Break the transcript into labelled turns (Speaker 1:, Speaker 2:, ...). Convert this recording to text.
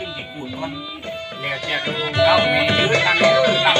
Speaker 1: จึงจะกูดก่อนแล้วจะดูเก้าเมยืดตั้งเด้อ